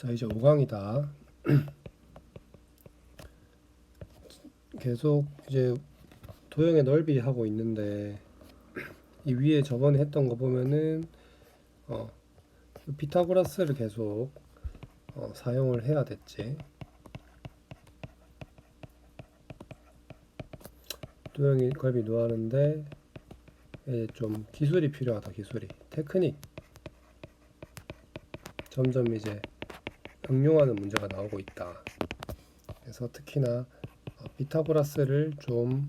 자 이제 5강이다. 계속 이제 도형의 넓이 하고 있는데 이 위에 저번에 했던 거 보면은 어 피타고라스를 계속 어, 사용을 해야 됐지. 도형이 넓이 노하는데 이제 좀 기술이 필요하다 기술이 테크닉 점점 이제 응용하는 문제가 나오고 있다. 그래서 특히나 어, 피타고라스를 좀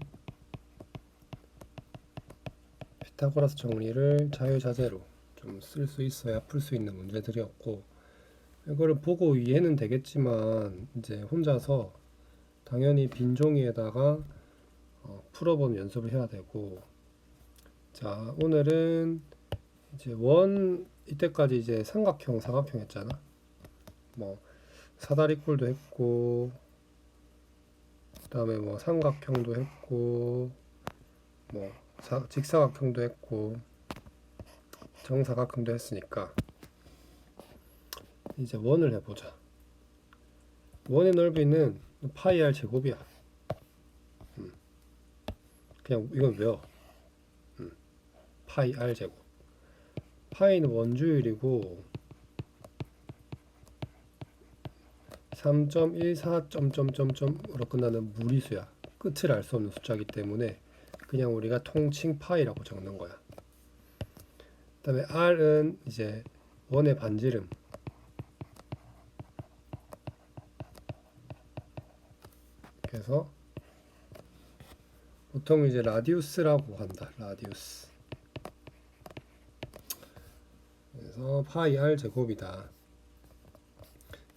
피타고라스 정리를 자유자재로 좀 쓸 수 있어야 풀 수 있는 문제들이었고 이거를 보고 이해는 되겠지만 이제 혼자서 당연히 빈 종이에다가 어, 풀어보는 연습을 해야 되고 자 오늘은 이제 원 이때까지 이제 삼각형 사각형 했잖아 뭐 사다리꼴도 했고 그다음에 뭐 삼각형도 했고 뭐 사- 직사각형도 했고 정사각형도 했으니까 이제 원을 해보자 원의 넓이는 파이 r 제곱이야 음. 그냥 이건 외워 음. 파이 r 제곱 파이는 원주율이고 3.14점점점점으로 끝나는 무리수야. 끝을 알 수 없는 숫자이기 때문에 그냥 우리가 통칭 파이라고 적는 거야. 그다음에 r은 이제 원의 반지름. 그래서 보통 이제 라디우스라고 한다. 라디우스. 그래서 파이 r 제곱이다.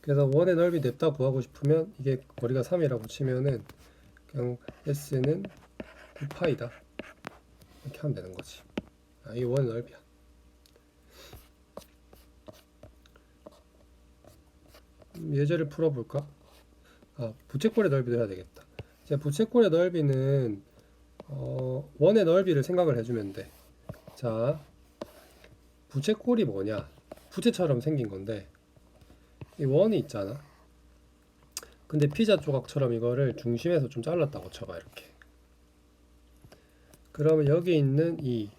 그래서 원의 넓이 냅다 구하고 싶으면 이게 거리가 3이라고 치면은 그냥 s는 9파이다. 이렇게 하면 되는 거지. 아 이게 원의 넓이야. 음, 예제를 풀어볼까? 아 부채꼴의 넓이도 해야 되겠다. 자 부채꼴의 넓이는 어, 원의 넓이를 생각을 해주면 돼 자 부채꼴이 뭐냐? 부채처럼 생긴 건데 이 원이 있잖아. 근데 피자 조각처럼 이거를 중심에서 좀 잘랐다고 쳐봐 이렇게. 그러면 여기 있는 이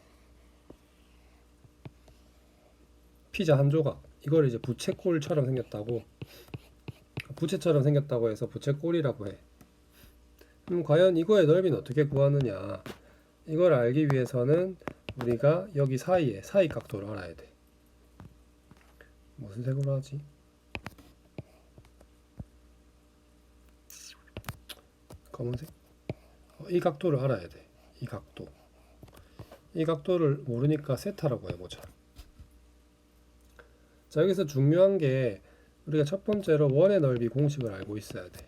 피자 한 조각 이걸 이제 부채꼴처럼 생겼다고 부채처럼 생겼다고 해서 부채꼴이라고 해. 그럼 과연 이거의 넓이는 어떻게 구하느냐? 이걸 알기 위해서는 우리가 여기 사이에 사이 각도를 알아야 돼. 무슨 색으로 하지? 검은색? 어, 이 각도를 알아야 돼. 이 각도. 이 각도를 모르니까 세타라고 해보자. 자, 여기서 중요한 게 우리가 첫 번째로 원의 넓이 공식을 알고 있어야 돼.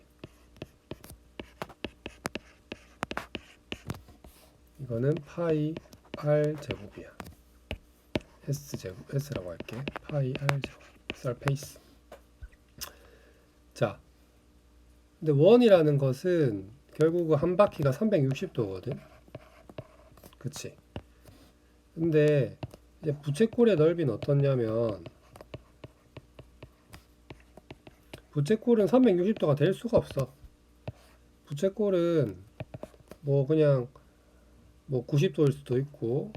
이거는 파이 r 제곱이야. s 제곱 s라고 할게. 파이 r 제곱. 서페이스. 자, 근데 원이라는 것은 결국 한 바퀴가 360도거든. 그치? 근데 이제 부채꼴의 넓이는 어떻냐면 부채꼴은 360도가 될 수가 없어. 부채꼴은 뭐 그냥 뭐 90도일 수도 있고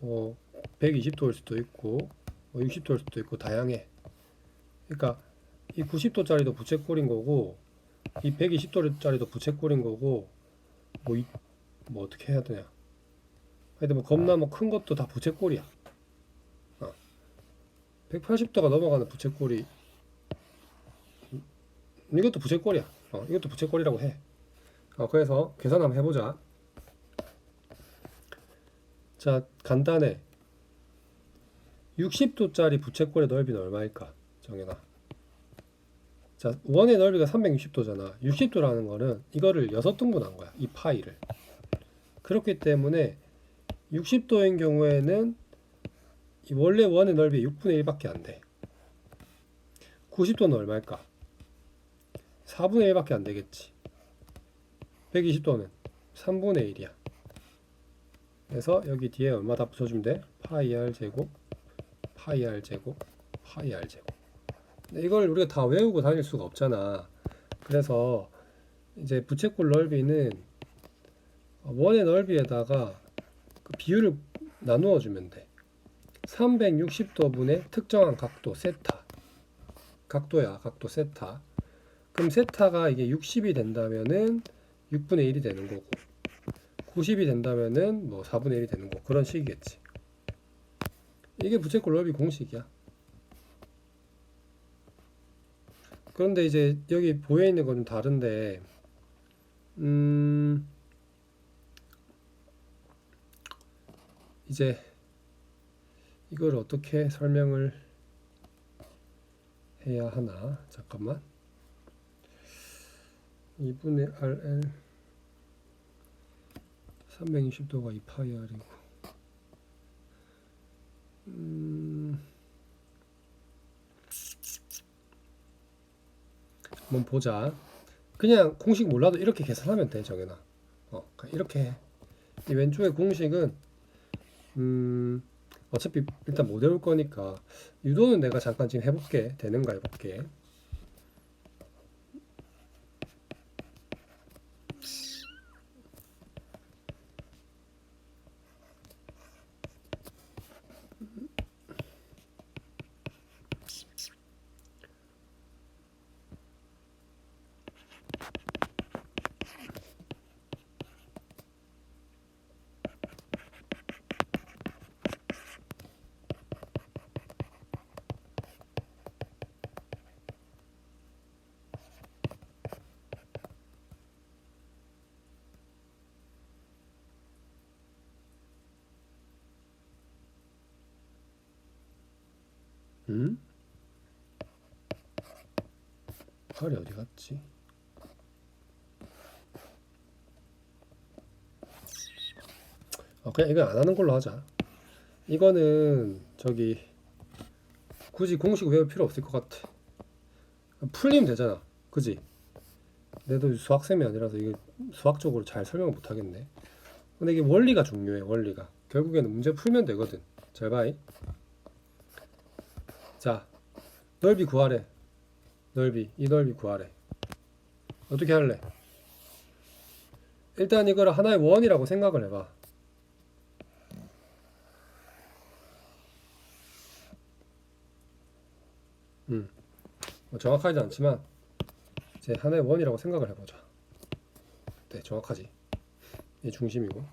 뭐 120도일 수도 있고 뭐 60도일 수도 있고 다양해. 그러니까 이 90도짜리도 부채꼴인 거고 이 120도짜리도 부채꼴인 거고 뭐, 이, 뭐 어떻게 해야 되냐. 하여튼 뭐 겁나 뭐 큰 것도 다 부채꼴이야. 어. 180도가 넘어가는 부채꼴이 음, 이것도 부채꼴이야. 어, 이것도 부채꼴이라고 해. 어, 그래서 계산 한번 해보자. 자 간단해. 60도짜리 부채꼴의 넓이는 얼마일까? 정현아 자, 원의 넓이가 360도잖아. 60도라는 거는 이거를 6등분한 거야. 이 파이를. 그렇기 때문에 60도인 경우에는 이 원래 원의 넓이 6분의 1밖에 안 돼. 90도는 얼마일까? 4분의 1밖에 안 되겠지. 120도는 3분의 1이야. 그래서 여기 뒤에 얼마 다 붙여주면 돼? 파이 r 제곱, 파이 r 제곱, 파이 r 제곱. 이걸 우리가 다 외우고 다닐 수가 없잖아. 그래서 이제 부채꼴 넓이는 원의 넓이에다가 그 비율을 나누어 주면 돼. 360도 분의 특정한 각도 세타. 각도야, 각도 세타. 그럼 세타가 이게 60이 된다면은 6분의 1이 되는 거고 90이 된다면은 뭐 4분의 1이 되는 거 그런 식이겠지. 이게 부채꼴 넓이 공식이야. 그런데 이제 여기 보여 있는 건 좀 다른데, 음, 이제 이걸 어떻게 설명을 해야 하나? 잠깐만. 2분의 RL 360도가 2파이 R이고 음, 한번 보자. 그냥 공식 몰라도 이렇게 계산하면 돼, 정연아. 어, 이렇게 해. 이 왼쪽의 공식은 음, 어차피 일단 못 외울 거니까 유도는 내가 잠깐 지금 해볼게. 되는가 해볼게. 음? 팔이 어디 갔지? 어, 그냥 이거 안 하는 걸로 하자. 이거는 저기 굳이 공식 외울 필요 없을 것 같아. 풀리면 되잖아. 그지? 내도 수학쌤이 아니라서 이거 수학적으로 잘 설명을 못 하겠네. 근데 이게 원리가 중요해, 원리가. 결국에는 문제 풀면 되거든. 잘 봐. 이. 자, 넓이 구하래. 넓이, 이 넓이 구하래. 어떻게 할래? 일단 이거를 하나의 원이라고 생각을 해봐. 음, 뭐 정확하지 않지만 이제 하나의 원이라고 생각을 해보자. 네, 정확하지. 이 중심이고.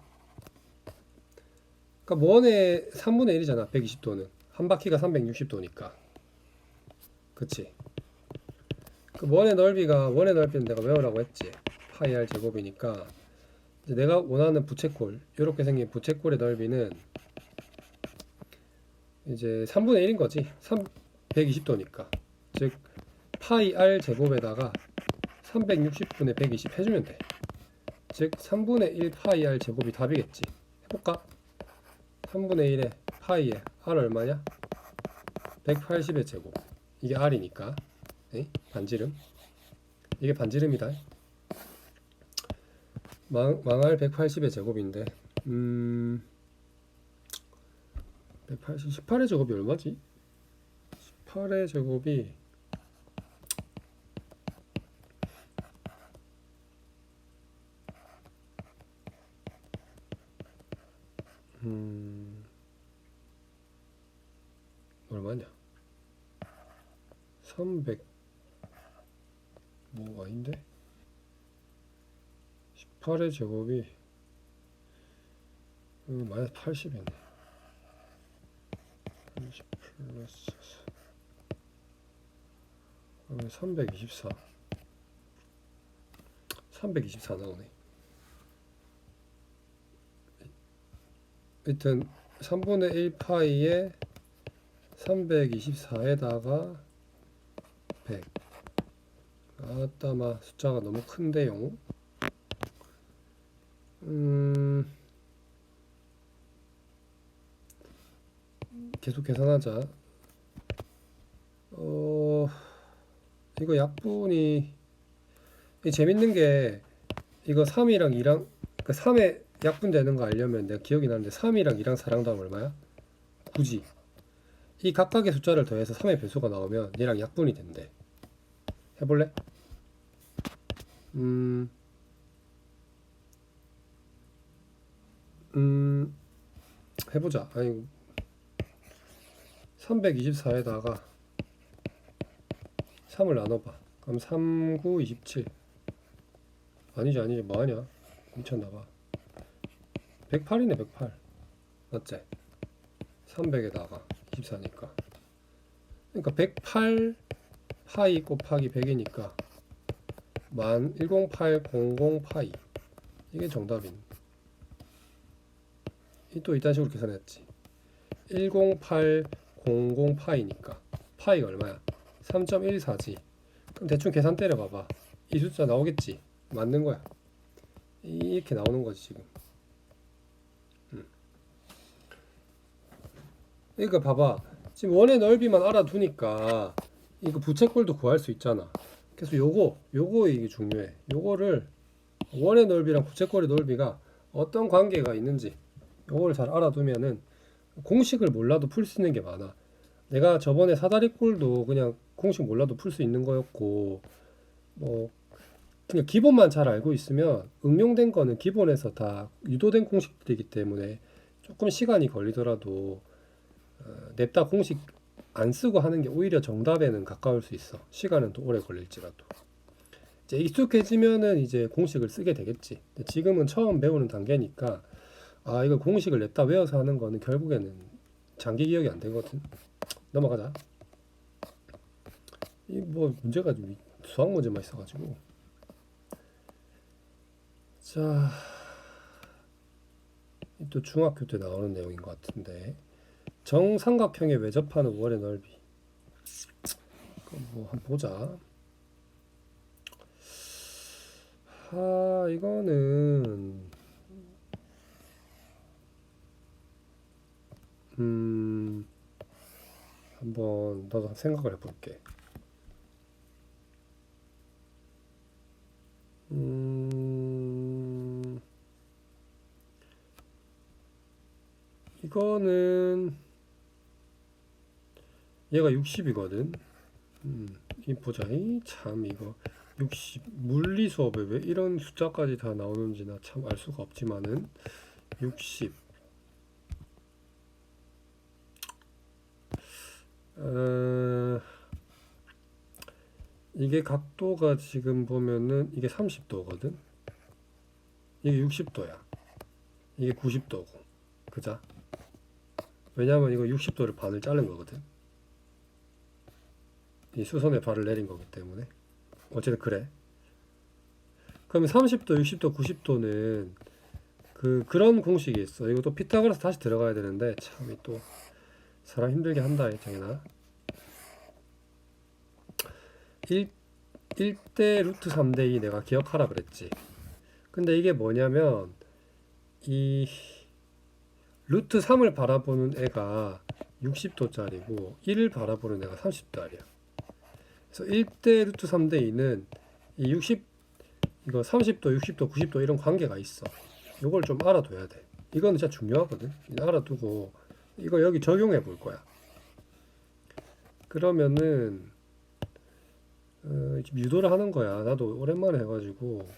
그러니까 원의 3분의 1이잖아. 120도는 한 바퀴가 360도니까. 그치? 그 원의 넓이가 원의 넓이는 내가 외우라고 했지. 파이 r 제곱이니까 이제 내가 원하는 부채꼴 이렇게 생긴 부채꼴의 넓이는 이제 3분의 1인 거지. 3 120도니까. 즉 파이 r 제곱에다가 360분의 120 해주면 돼. 즉 3분의 1 파이 r 제곱이 답이겠지. 해볼까? 3분의 1에 파이에 r 얼마냐? 180의 제곱. 이게 r이니까. 에? 반지름. 이게 반지름이다. 망, 망할 180의 제곱인데, 음, 180, 18의 제곱이 얼마지? 18의 제곱이, 음, 얼마냐? 300, 뭐 아닌데? 18의 제곱이 음, 마이너스 80이네. 30 플러스 4. 그러면 324. 324 나오네. 하여튼 3분의 1 파이에 324에다가 100. 아따마 숫자가 너무 큰데요. 음, 계속 계산하자. 어, 이거 약분이 이 재밌는 게 이거 3이랑 2랑 그 3에 약분 되는 거 알려면 내가 기억이 나는데 3이랑 2랑 4랑 다음 얼마야? 9지. 이 각각의 숫자를 더해서 3의 변수가 나오면 얘랑 약분이 된대. 해볼래? 음, 음, 해보자. 아니, 324에다가 3을 나눠봐. 그럼 3, 9, 27. 아니지, 아니지. 뭐하냐? 미쳤나봐. 108이네, 108. 맞지? 300에다가 24니까. 그러니까 108 파이 곱하기 100이니까 만10800 파이 이게 정답인. 이또 이딴 식으로 계산했지. 10800 파이니까 파이가 얼마야? 3.14지. 그럼 대충 계산 때려봐봐. 이 숫자 나오겠지? 맞는 거야. 이렇게 나오는 거지 지금. 음. 그러니까 봐봐. 지금 원의 넓이만 알아두니까 이거 부채꼴도 구할 수 있잖아. 그래서 요거 요거 이게 중요해. 요거를 원의 넓이랑 부채꼴의 넓이가 어떤 관계가 있는지 요거를 잘 알아두면은 공식을 몰라도 풀 수 있는 게 많아. 내가 저번에 사다리꼴도 그냥 공식 몰라도 풀 수 있는 거였고 뭐 그냥 기본만 잘 알고 있으면 응용된 거는 기본에서 다 유도된 공식들이기 때문에 조금 시간이 걸리더라도 어, 냅다 공식 안 쓰고 하는 게 오히려 정답에는 가까울 수 있어. 시간은 또 오래 걸릴지라도. 이제 익숙해지면은 이제 공식을 쓰게 되겠지. 지금은 처음 배우는 단계니까 아 이거 공식을 냈다 외워서 하는 거는 결국에는 장기 기억이 안 되거든. 넘어가자. 이 뭐 문제가 좀 수학 문제만 있어가지고. 자, 이또 중학교 때 나오는 내용인 것 같은데 정삼각형에 외접하는 월의 넓이. 뭐 한번 보자. 아 이거는 음 한번 나도 생각을 해볼게. 음 이거는 얘가 60이거든. 음, 이 보자. 이 참 이거 60 물리 수업에 왜 이런 숫자까지 다 나오는지 나 참 알 수가 없지만은 60 어, 이게 각도가 지금 보면은 이게 30도거든. 이게 60도야. 이게 90도고. 그자? 왜냐면 이거 60도를 반을 자른 거거든. 이 수선에 발을 내린 거기 때문에. 어쨌든 그래. 그러면 30도, 60도, 90도는 그 그런 공식이 있어. 이거 또 피타고라스 다시 들어가야 되는데 참이 또 사람 힘들게 한다. 1, 1대 루트 3대 2 내가 기억하라 그랬지. 근데 이게 뭐냐면 이 루트 3을 바라보는 애가 60도짜리고 1을 바라보는 애가 30도짜리야. 그래서 1대 루트 3대 2는 이 60, 이거 30도, 60도, 90도 이런 관계가 있어. 이걸 좀 알아둬야 돼. 이거는 진짜 중요하거든. 알아두고 이거 여기 적용해 볼 거야. 그러면은 어, 유도를 하는 거야. 나도 오랜만에 해가지고.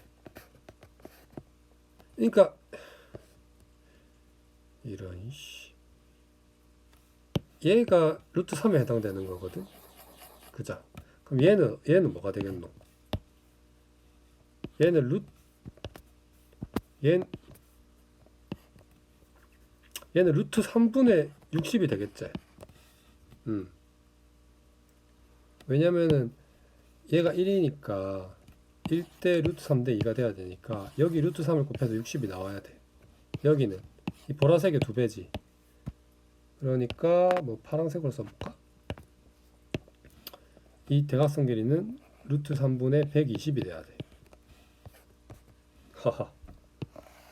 그러니까 이런 씨. 얘가 루트 3에 해당되는 거거든. 그자. 그럼 얘는 얘는 뭐가 되겠노? 얘는 루얘 얘는 루트 3분의 60이 되겠지. 음. 왜냐면은 얘가 1이니까 1대 루트 3대 2가 돼야 되니까 여기 루트 3을 곱해서 60이 나와야 돼. 여기는 이 보라색의 두 배지. 그러니까 뭐 파란색으로 써볼까? 이 대각선 길이는 루트 3분의 120이 돼야 돼. 하하.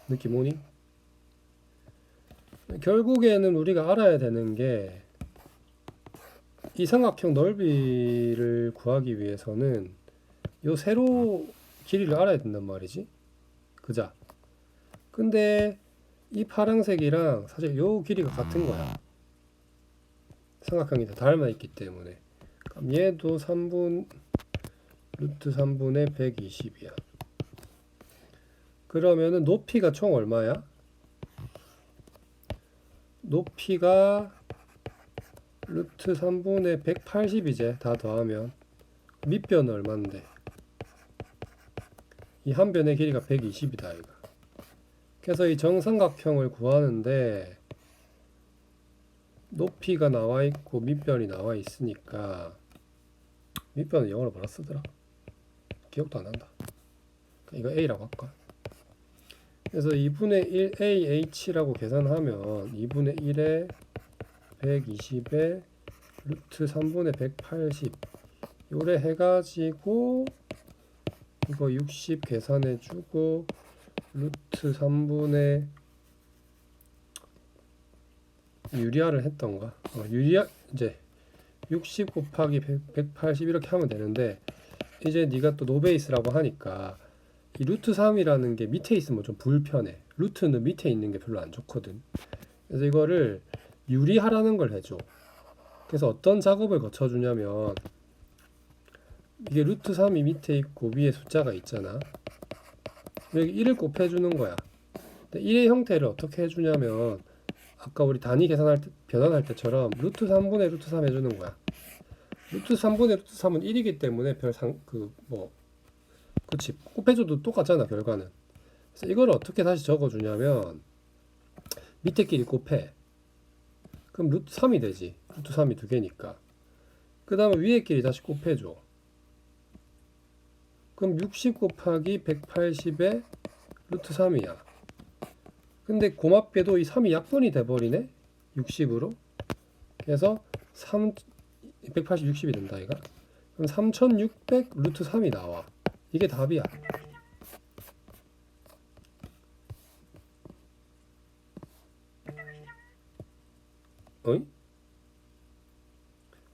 느낌 오니? 결국에는 우리가 알아야 되는 게 이 삼각형 넓이를 구하기 위해서는 요 세로 길이를 알아야 된단 말이지. 그자. 근데 이 파란색이랑 사실 요 길이가 같은 거야. 삼각형이 다 닮아 있기 때문에 그럼 얘도 3분 루트 3분의 120이야. 그러면은 높이가 총 얼마야? 높이가 루트 3분의 180이제 다 더하면 밑변은 얼마인데? 이 한 변의 길이가 120이다 이거. 그래서 이 정삼각형을 구하는데 높이가 나와 있고 밑변이 나와 있으니까 밑변은 영어로 뭐라 쓰더라? 기억도 안 난다. 이거 A라고 할까? 그래서 2분의 1 AH라고 계산하면 2분의 1에 120에 루트 3분의 180 요래 해가지고 이거 60 계산해 주고 루트 3분의 유리화를 했던가 어, 유리화 이제 60 곱하기 100, 180 이렇게 하면 되는데 이제 네가 또 노베이스라고 하니까 이 루트 3이라는 게 밑에 있으면 좀 불편해. 루트는 밑에 있는 게 별로 안 좋거든. 그래서 이거를 유리하라는 걸 해줘. 그래서 어떤 작업을 거쳐주냐면 이게 루트 3이 밑에 있고 위에 숫자가 있잖아. 여기 1을 곱해주는 거야. 근데 1의 형태를 어떻게 해주냐면 아까 우리 단위 계산할 때 변환할 때처럼 루트 3분의 루트 3 해주는 거야. 루트 3분의 루트 3은 1이기 때문에 별 상 그 뭐 그치. 곱해줘도 똑같잖아 결과는. 그래서 이걸 어떻게 다시 적어주냐면 밑에 끼리 곱해. 그럼 루트 3이 되지. 루트 3이 두 개니까. 그 다음에 위에 끼리 다시 곱해줘. 그럼 60 곱하기 180에 루트 3이야 근데 고맙게도 이 3이 약분이 돼버리네? 60으로? 그래서 3 180, 60이 된다 이가 그럼 3600 루트 3이 나와. 이게 답이야. 어이?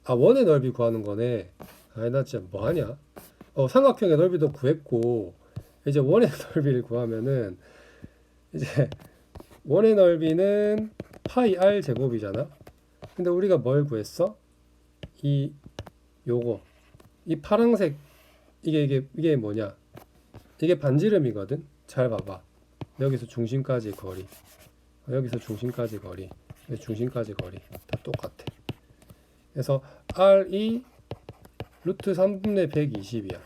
아 원의 넓이 구하는 거네. 아니 나 진짜 뭐하냐? 어 삼각형의 넓이도 구했고 이제 원의 넓이를 구하면은 이제 원의 넓이는 파이 r 제곱이잖아. 근데 우리가 뭘 구했어? 이 요거. 이 파랑색 이게 이게 이게 뭐냐? 이게 반지름이거든? 잘 봐봐. 여기서 중심까지 거리. 여기서 중심까지 거리. 중심까지 거리. 다 똑같아. 그래서 R이 루트 3분의 120이야.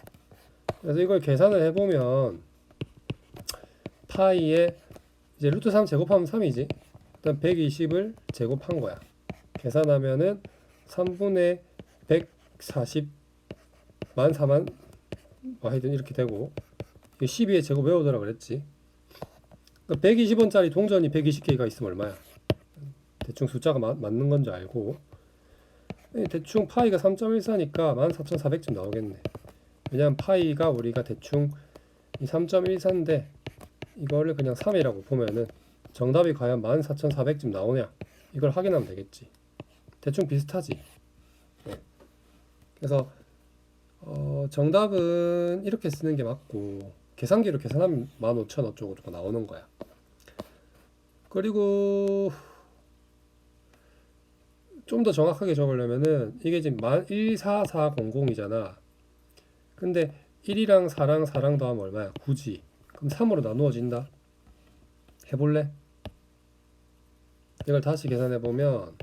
그래서 이걸 계산을 해보면 파이에 이제 루트 3 제곱하면 3이지. 일단 120을 제곱한 거야. 계산하면은 3분의 140만 4만 뭐 하여튼 이렇게 되고 12의 제곱 외우더라 그랬지. 120원짜리 동전이 120개가 있으면 얼마야? 대충 숫자가 마, 맞는 건지 알고. 예, 대충 파이가 3.14니까 14,400쯤 나오겠네. 왜냐면 파이가 우리가 대충 이 3.14인데 이거를 그냥 3이라고 보면은 정답이 과연 14,400쯤 나오냐? 이걸 확인하면 되겠지. 대충 비슷하지. 네. 그래서 어, 정답은 이렇게 쓰는 게 맞고 계산기로 계산하면 15,000 어쩌고저쩌고 나오는 거야. 그리고 좀 더 정확하게 적으려면은 이게 지금 14400이잖아. 근데 1이랑 4랑 4랑 더하면 얼마야? 9지 그럼 3으로 나누어진다. 해볼래? 이걸 다시 계산해 보면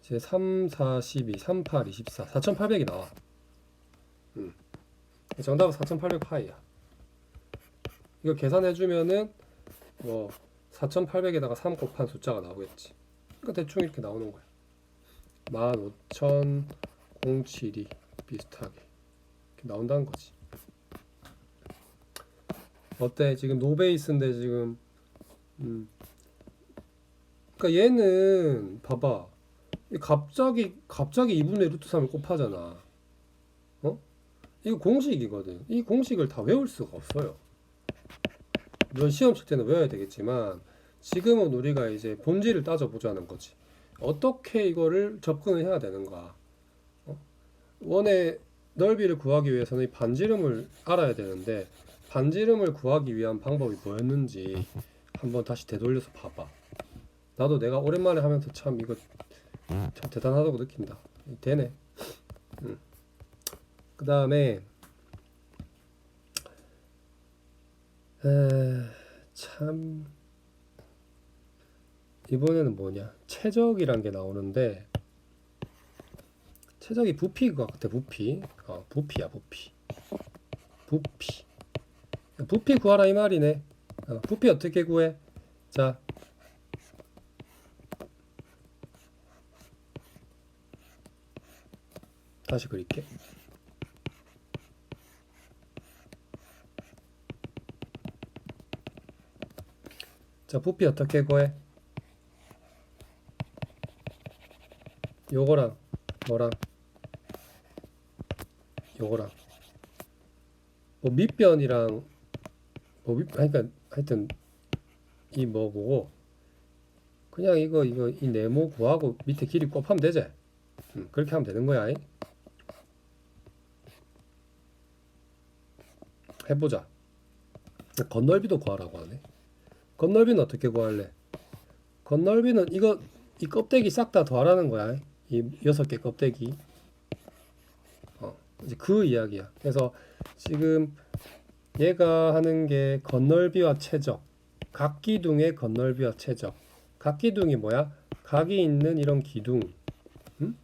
이제 3, 4, 12, 3, 8, 24 4800이 나와. 음. 정답은 4800 파이야. 이거 계산해 주면은 뭐 4800에다가 3 곱한 숫자가 나오겠지. 그러니까 대충 이렇게 나오는 거야. 15007이 비슷하게 나온다는 거지 어때? 지금 노베이스인데 지금. 음. 그러니까 얘는 봐봐. 이 갑자기 갑자기 2분의 루트 3을 곱하잖아. 어? 이거 공식이거든. 이 공식을 다 외울 수가 없어요. 물론 시험 칠 때는 외워야 되겠지만 지금은 우리가 이제 본질을 따져보자는 거지. 어떻게 이거를 접근을 해야 되는가. 어? 원의 넓이를 구하기 위해서는 이 반지름을 알아야 되는데 반지름을 구하기 위한 방법이 뭐였는지 한번 다시 되돌려서 봐봐. 나도 내가 오랜만에 하면서 참 이거 참 대단하다고 느낀다. 되네. 음. 그 다음에 참 이번에는 뭐냐 최적이란 게 나오는데 최적이 부피인 것 같아 부피 어 부피야 부피 부피 부피 구하라 이 말이네. 어, 부피 어떻게 구해? 자. 다시 그릴게. 자 부피 어떻게 구해? 요거랑 뭐랑 요거랑. 뭐 밑변이랑 뭐 밑, 아니, 그러니까 하여튼 이 뭐고 그냥 이거 이거 이 네모 구하고 밑에 길이 곱하면 되지. 음, 그렇게 하면 되는 거야. 이. 해보자. 건널비도 구하라고 하네. 건널비는 어떻게 구할래? 건널비는 이거 이 껍데기 싹 다 더하라는 거야. 이 여섯 개 껍데기. 어, 이제 그 이야기야. 그래서 지금 얘가 하는 게 건널비와 최적 각 기둥의 건널비와 최적. 각 기둥이 뭐야? 각이 있는 이런 기둥. 음?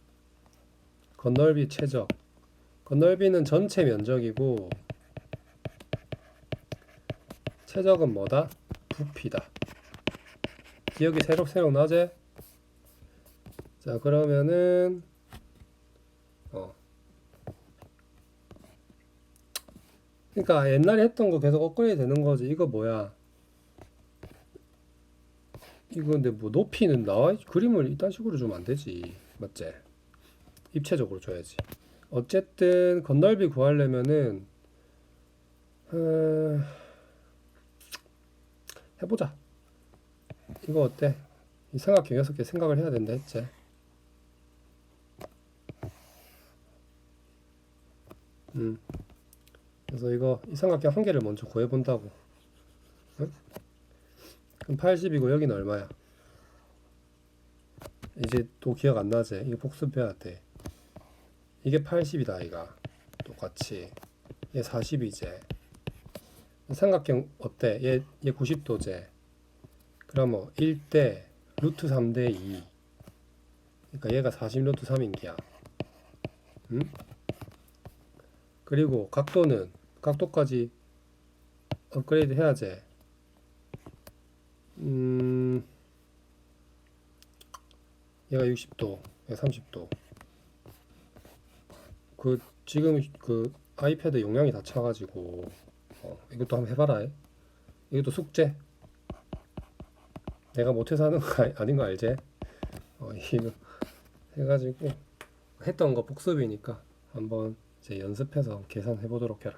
건널비 최적. 건널비는 전체 면적이고 최적은 뭐다? 부피다. 기억이 새록새록 나지? 자 그러면은 어 그러니까 옛날에 했던 거 계속 업그레이드 되는 거지. 이거 뭐야? 이거 근데 뭐 높이는 나와 있- 그림을 이딴 식으로 주면 안 되지. 맞지? 입체적으로 줘야지. 어쨌든 건널비 구하려면은 어, 해보자. 이거 어때? 이 삼각형 여섯 개 생각을 해야 된다 했지? 음. 그래서 이거 이 삼각형 한 개를 먼저 구해 본다고. 응? 그럼 80이고 여기는 얼마야? 이제 또 기억 안 나지? 이거 복습해야 돼. 이게 80이다 아이가. 똑같이. 얘 40이제. 삼각형 어때? 얘, 얘 90도제. 그러면 1대 루트 3대 2. 그러니까 얘가 40 루트 3인 기야. 응? 그리고 각도는 각도까지 업그레이드 해야지. 음, 얘가 60도, 얘가 30도. 그 지금 그 아이패드 용량이 다 차가지고 어, 이것도 한번 해봐라. 이것도 숙제. 내가 못해서 하는 거 아니- 아닌 거 알지? 어, 이거 해가지고 했던 거 복습이니까 한번 이제 연습해서 계산해 보도록 해라.